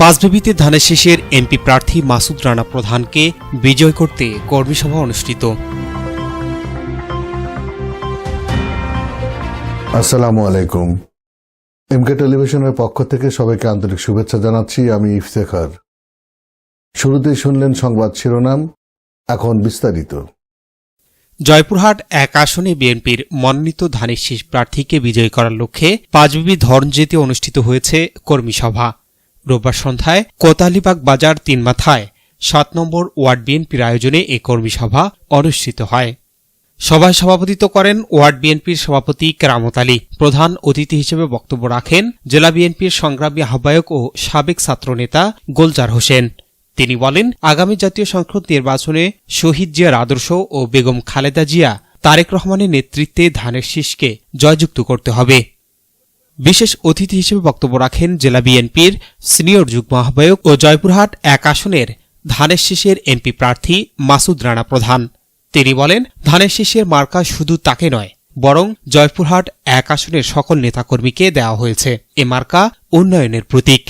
পাঁচবিবিতে ধানের শেষের এমপি প্রার্থী মাসুদ রানা প্রধানকে বিজয় করতে কর্মী সভা অনুষ্ঠিত। আসসালামু আলাইকুম। এমকে টেলিভিশনের পক্ষ থেকে সবাইকে আন্তরিক শুভেচ্ছা জানাচ্ছি আমি ইফতেখার। শুরুতেই শুনলেন সংবাদ শিরোনাম এখন বিস্তারিত। জয়পুরহাট এক আসনে বিএনপির মনোনীত ধানের শীষ প্রার্থীকে বিজয়ী করার লক্ষ্যে পাঁচবিবি ধর্মজেতে অনুষ্ঠিত হয়েছে কর্মী সভা। রোববার সন্ধ্যায় কোতালিবাগ বাজার তিন মাথায় সাত নম্বর ওয়ার্ড বিএনপির আয়োজনে এ কর্মী সভা অনুষ্ঠিত হয়। সভায় সভাপতিত্ব করেন ওয়ার্ড বিএনপির সভাপতি কেরামত আলী। প্রধান অতিথি হিসেবে বক্তব্য রাখেন জেলা বিএনপির সংগ্রামী আহ্বায়ক ও সাবেক ছাত্রনেতা গোলজার হোসেন। তিনি বলেন, আগামী জাতীয় সংসদ নির্বাচনে শহীদ জিয়ার আদর্শ ও বেগম খালেদা জিয়া, তারেক রহমানের নেতৃত্বে ধানের শীষকে জয়যুক্ত করতে হবে। বিশেষ অতিথি হিসেবে বক্তব্য রাখেন জেলা বিএনপির সিনিয়র যুগ্ম আহ্বায়ক ও জয়পুরহাট এক আসনের ধানের শীষের এমপি প্রার্থী মাসুদ রানা প্রধান। তিনি বলেন, ধানের শীষের মার্কা শুধু তাকে নয়, বরং জয়পুরহাট এক আসনের সকল নেতাকর্মীকে দেওয়া হয়েছে। এ মার্কা উন্নয়নের প্রতীক।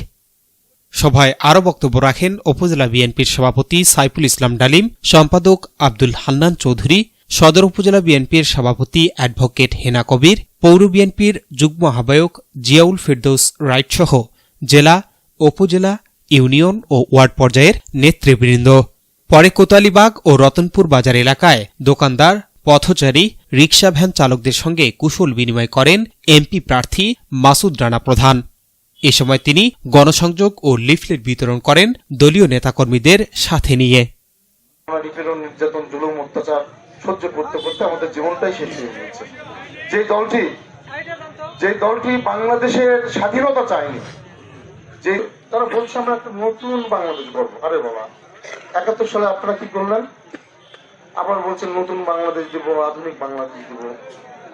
সভায় আরও বক্তব্য রাখেন উপজেলা বিএনপির সভাপতি সাইফুল ইসলাম ডালিম, সম্পাদক আব্দুল হান্নান চৌধুরী, সদর উপজেলা বিএনপির সভাপতি অ্যাডভোকেট হেনা কবির পৌর বিএনপির যুগ্ম আহ্বায়ক জিয়াউল ফেরদৌস রাইটসহ জেলা, উপজেলা, ইউনিয়ন ও ওয়ার্ড পর্যায়ের নেতৃবৃন্দ। পরে কোতালিবাগ ও রতনপুর বাজার এলাকায় দোকানদার, পথচারী, রিকশা ভ্যান চালকদের সঙ্গে কুশল বিনিময় করেন এমপি প্রার্থী মাসুদ রানা প্রধান। এ সময় তিনি গণসংযোগ ও লিফলেট বিতরণ করেন দলীয় নেতাকর্মীদের সাথে নিয়ে। নির্যাতন, জুলুম, অত্যাচার সহ্য করতে করতে আমাদের জীবনটাই শেষ হয়ে গিয়েছে। যে দলটি যে দলটি বাংলাদেশের স্বাধীনতা চায়নি, যে তারা বলছে, আমরা একটা নতুন বাংলাদেশ গর্ব আরে বাবা, একাত্তর সালে আপনারা কি করলেন? আবার বলছেন, নতুন বাংলাদেশ দিব, আধুনিক বাংলাদেশ দিব।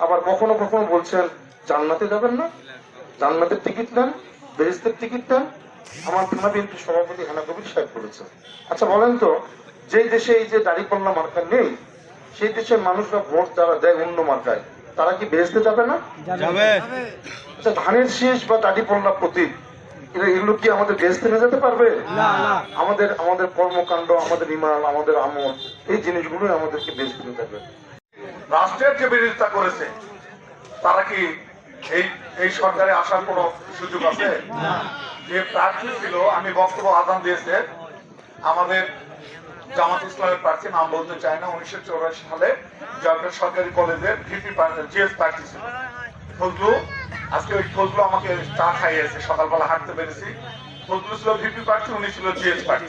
আবার কখনো কখনো বলছেন, জান্নাতে যাবেন না, জান্নাতের টিকিট নেন, বেহেস্তের টিকিট নেন। আমার থানা বিএনপি সভাপতি হানা কবির সাহেব বলেছেন। আচ্ছা বলেন তো, যেই দেশে এই যে দাড়িপাল্লা মার্কা নেই সেই দেশের মানুষরা ভোট যারা দেয় অন্য মার্কায় তারা কি বেহেস্তে যাবে না? আচ্ছা ধানের শেষ বা দাড়িপাল্লা প্রতীক এগুলো কি আমাদের বেহেস্তে নিয়ে যেতে পারবে? আমাদের আমাদের কর্মকাণ্ড আমাদের ইমান আমাদের আমল এই জিনিসগুলোই আমাদেরকে বেহেস্তে নিয়ে যাবে রাষ্ট্রের যে বিরোধিতা করেছে তারা কি এই এই সরকারে আসার কোনো সুযোগ আছে? যে প্রার্থী ছিল আমি বক্তব্য আদান দিয়েছে আমাদের জামাত ইসলামের প্রার্থী নাম বলতে চাই না উনিশশো চৌরাশি সালে জয়পুর সরকারি কলেজের ভিপি জিএস প্রার্থী ছিল। ফজলু, আজকে ওই ফজলু আমাকে চা খাইয়েছে, সকালবেলা হাঁটতে পেরেছি। ফজলু ছিল ভিপি প্রার্থী উনি ছিল জিএস প্রার্থী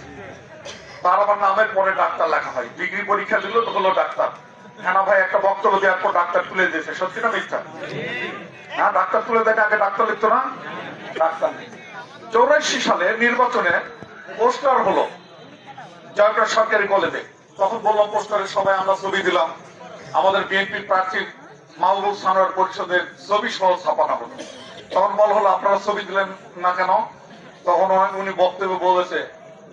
তার আমার নামের পরে ডাক্তার লেখা হয়। ডিগ্রি পরীক্ষা দিল তো হলো ডাক্তার। হ্যাঁ ভাই একটা বক্তব্য দেওয়ার পর ডাক্তার তুলে দিয়েছে। সত্যি না মিথ্যা? হ্যাঁ ডাক্তার তুলে দেখে আগে ডাক্তার লিখতো না? ডাক্তার চৌরাশি সালে নির্বাচনে পোস্টার হলো। জয়পুর সরকারি কলেজে। তখন বললাম, পোস্টারে সবাই আমরা ছবি দিলাম। আমাদের বিএনপির প্রার্থী মাহবুব সানোয়ার পরিষদের ছবি সহ ছাপানো হলো তখন বল হলো, আপনারা ছবি দিলেন না কেন? তখন উনি- বক্তব্যে বলেছে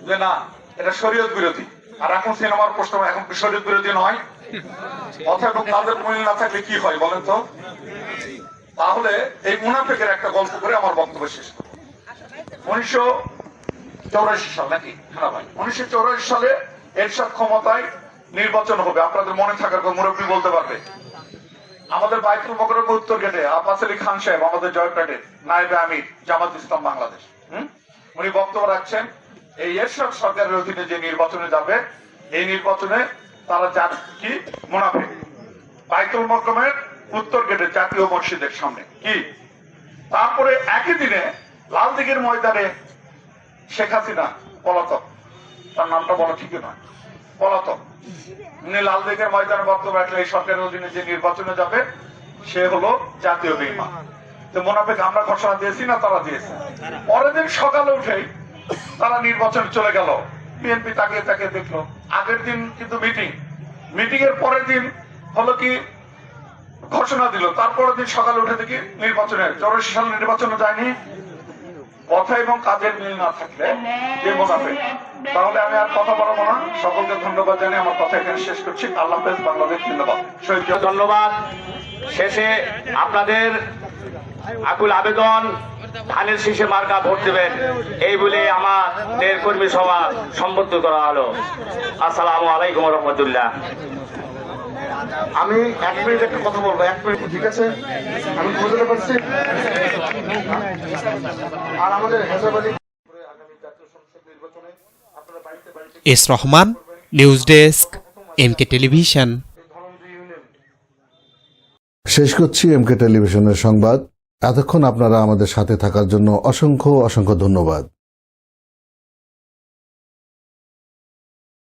যে, না, এটা শরীয়ত বিরোধী। আর এখন সিনেমার প্রশ্ন এখন শরীয়ত বিরোধী নয়? অথবা তাদের মিল না থাকলে কি হয় বলেন তো? তাহলে এই মুনাফেকের একটা গল্প করে আমার বক্তব্য শেষ উনিশশো চৌরাশি সাল নাকি? উনিশশো চৌরাশি সালে এরশাদ ক্ষমতায় নির্বাচন হবে। আপনাদের মনে থাকার মুরব্বী বলতে পারবে। আমাদের বাইতুল মকরম উত্তর গেটে আব্বাস আলী খান সাহেব, আমাদের জয়পেটে নাইবে আমির, জামাত ইসলাম বাংলাদেশ, হুম? উনি বক্তব্য রাখছেন, এই এরশাদ সরকারের অধীনে যে নির্বাচনে যাবে, এই নির্বাচনে তারা যা কি মুনাফে বাইতুল মকরমের উত্তর গেটে জাতীয় মসজিদের সামনে। কি? তারপরে একই দিনে লালদিঘির ময়দানে শেখ হাসিনা পলাতক তার নামটা বলা ঠিকই নয়। পলাতক উনি লালদিঘির ময়দানে বক্তব্য রাখলে এই সরকারের অধীনে যে নির্বাচনে যাবে, সে হলো জাতীয় বেইমান। মোনাফেক আমরা ঘোষণা দিয়েছি না তারা দিয়েছে? পরের দিন সকালে উঠেই তারা নির্বাচনে চলে গেল। বিএনপি তাকিয়ে তাকিয়ে দেখল, আগের দিন কিন্তু মিটিং। মিটিং এর পরের দিন হলো কি, ঘোষণা দিল। তারপরের দিন সকালে উঠে দেখি নির্বাচনে চৌরাশি সাল নির্বাচনে যায়নি। কথা এবং কাজের মিল না থাকলে যে মোনাফেক তাহলে আমি আর কথা বলব না। সকলকে ধন্যবাদ জানিয়ে আমার কথা এখানে শেষ করছি। আল্লাহ হাফেজ, বাংলাদেশ জিন্দাবাদ। শহীদ ধন্যবাদ। শেষে আপনাদের আকুল আবেদন, ধানের শীষে মার্কা ভোট দেবেন। এই বলে আমাদের কর্মী সভা সম্বোধ করা হলো। আসসালামু আলাইকুম রহমতুল্লাহ। আমি এক মিনিট একটা কথা বলব এক মিনিট ঠিক আছে? আমি বুঝতে পারছি? আর আমাদের হেসাবাদী আগামী জাতীয় সংসদ নির্বাচনে আপনারা বাড়িতে বাড়িতে S Rahman news desk MK television. শেষ করছি এমকে টেলিভিশনের সংবাদ। এতক্ষণ আপনারা আমাদের সাথে থাকার জন্য অসংখ্য অসংখ্য ধন্যবাদ।